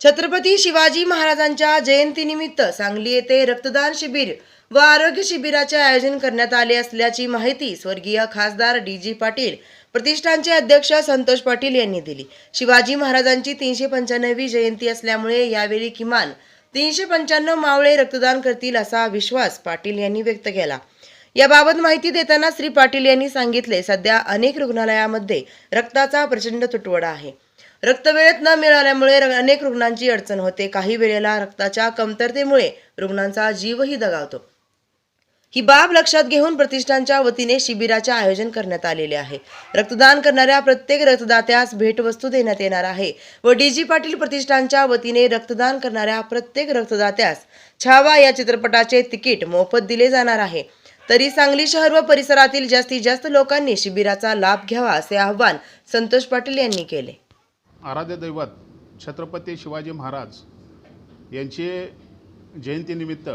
छत्रपती शिवाजी महाराजांच्या जयंतीनिमित्त सांगली येथे रक्तदान शिबिर व आरोग्य शिबिराचे आयोजन करण्यात आले असल्याची माहिती स्वर्गीय खासदार डी जी पाटील प्रतिष्ठानचे अध्यक्ष संतोष पाटील यांनी दिली. शिवाजी महाराजांची तीनशे पंच्याण्णवी जयंती असल्यामुळे यावेळी किमान तीनशे पंच्याण्णव मावळे रक्तदान करतील असा विश्वास पाटील यांनी व्यक्त केला. याबाबत माहिती देताना श्री पाटील यांनी सांगितले सध्या अनेक रुग्णालयामध्ये रक्ताचा प्रचंड तुटवडा आहे. रक्त वेळेत न मिळाल्यामुळे र- अनेक रुग्णांची अडचण होते. काही वेळेला रक्ताच्या कमतरतेमुळे रुग्णांचा जीवही दगावतो. ही बाब लक्षात घेऊन प्रतिष्ठानच्या वतीने शिबिराचे आयोजन करण्यात आलेले आहे. रक्तदान करणाऱ्या प्रत्येक रक्तदात्यास भेटवस्तू देण्यात येणार आहे व डी जी पाटील प्रतिष्ठानच्या वतीने रक्तदान करणाऱ्या प्रत्येक रक्तदात्यास छावा या चित्रपटाचे तिकीट मोफत दिले जाणार आहे. तरी सांगली शहर व परिसरातील जास्तीत जास्त लोकांनी शिबिराचा लाभ घ्यावा असे आवाहन संतोष पाटील यांनी केले. आराध्य दैवत छत्रपती शिवाजी महाराज यांचे जयंतीनिमित्त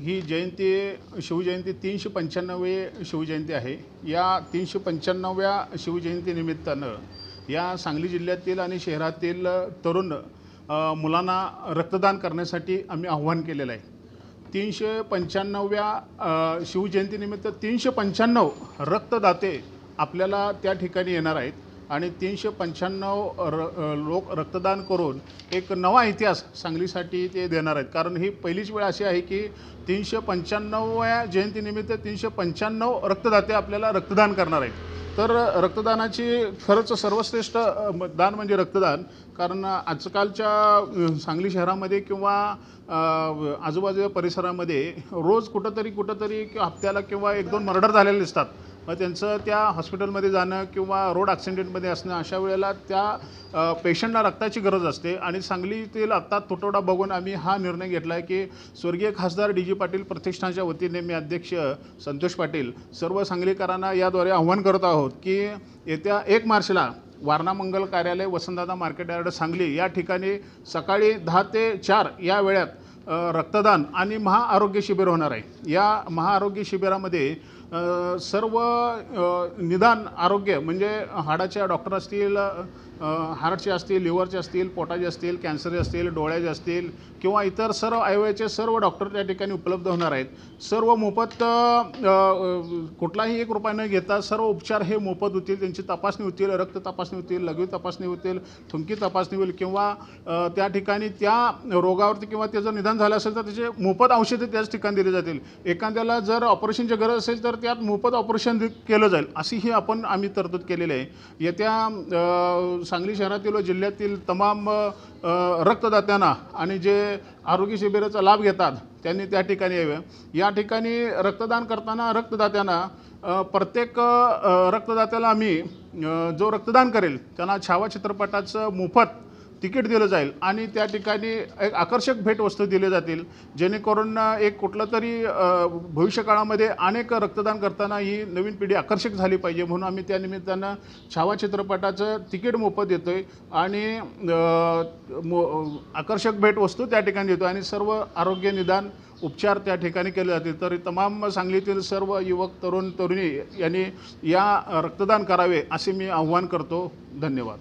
ही जयंती शिवजयंती तीनशे पंच्याण्णवी शिवजयंती आहे. या तीनशे पंच्याण्णव्या शिवजयंतीनिमित्तानं या सांगली जिल्ह्यातील आणि शहरातील तरुण मुलांना रक्तदान करण्यासाठी आम्ही आव्हान केलेलं आहे. तीनशे पंच्याण्णव्या शिवजयंतीनिमित्त तीनशे पंच्याण्णव रक्तदाते आपल्याला त्या ठिकाणी येणार आहेत. आणि तीनशे पंच्याण्णव र लोक रक्तदान करून एक नवा इतिहास सांगलीसाठी ते देणार आहेत. कारण ही पहिलीच वेळ अशी आहे की तीनशे पंच्याण्णवव्या जयंतीनिमित्त तीनशे पंच्याण्णव रक्तदाते आपल्याला रक्तदान करणार आहेत. तर रक्तदानाची खरंच सर्वश्रेष्ठ दान म्हणजे रक्तदान. कारण आजकालच्या सांगली शहरामध्ये किंवा आजूबाजूच्या परिसरामध्ये रोज कुठंतरी कुठंतरी किंवा हप्त्याला किंवा एक दोन मर्डर झालेले दिसतात. मग त्यांचं त्या हॉस्पिटलमध्ये जाणं किंवा रोड ॲक्सिडेंटमध्ये असणं अशा वेळेला त्या पेशंटला रक्ताची गरज असते. आणि सांगलीतील आत्ता तुटवडा बघून आम्ही हा निर्णय घेतला आहे की स्वर्गीय खासदार डी जी पाटील प्रतिष्ठानच्या वतीने मी अध्यक्ष संतोष पाटील सर्व सांगलीकरांना याद्वारे आव्हान करत आहोत की येत्या एक मार्चला वारणा मंगल कार्यालय वसंतदादा मार्केट यार्ड सांगली या ठिकाणी सकाळी दहा ते चार या वेळात रक्तदान आणि महाआरोग्य शिबिर होणार आहे. या महाआरोग्य शिबिरामध्ये सर्व निदान आरोग्य म्हणजे हाडाच्या डॉक्टर असतील हार्टचे असतील लिव्हरचे असतील पोटाचे असतील कॅन्सरचे असतील डोळ्याचे असतील किंवा इतर सर्व आयवयाचे सर्व डॉक्टर त्या ठिकाणी उपलब्ध होणार आहेत. सर्व मोफत कुठलाही एक रुपया न घेता सर्व उपचार हे मोफत होतील. त्यांची तपासणी होतील रक्त तपासणी होतील लघवी तपासणी होतील थुंकी तपासणी होईल किंवा त्या ठिकाणी त्या रोगावरती किंवा त्याचं निदान झालं असेल तर त्याचे मोफत औषधे त्याच ठिकाणी दिली जातील. एखाद्याला जर ऑपरेशनची गरज असेल तर त्यात मोफत ऑपरेशन दि- केलं जाईल. अशी ही आपण आम्ही तरतूद केलेली आहे. येत्या सांगली शहरातील व जिल्ह्यातील तमाम रक्तदात्यांना आणि जे आरोग्य शिबिराचा लाभ घेतात त्यांनी त्या ठिकाणी यावे. या ठिकाणी रक्तदान करताना रक्तदात्यांना प्रत्येक रक्तदात्याला आम्ही जो रक्तदान करेल त्यांना छावा चित्रपटाचं मोफत तिकीट दिलं जाईल आणि त्या ठिकाणी एक आकर्षक भेटवस्तू दिल्या जातील जेणेकरून एक कुठलं तरी भविष्यकाळामध्ये अनेक रक्तदान करताना ही नवीन पिढी आकर्षक झाली पाहिजे म्हणून आम्ही त्या निमित्तानं छावा चित्रपटाचं तिकीट मोफत देतो आहे आणि मो आकर्षक भेटवस्तू त्या ठिकाणी देतो आणि सर्व आरोग्य निदान उपचार त्या ठिकाणी केले जातील. तर तमाम सांगलीतील सर्व युवक तरुण तरुणी यांनी या रक्तदान करावे असे मी आव्हान करतो. धन्यवाद.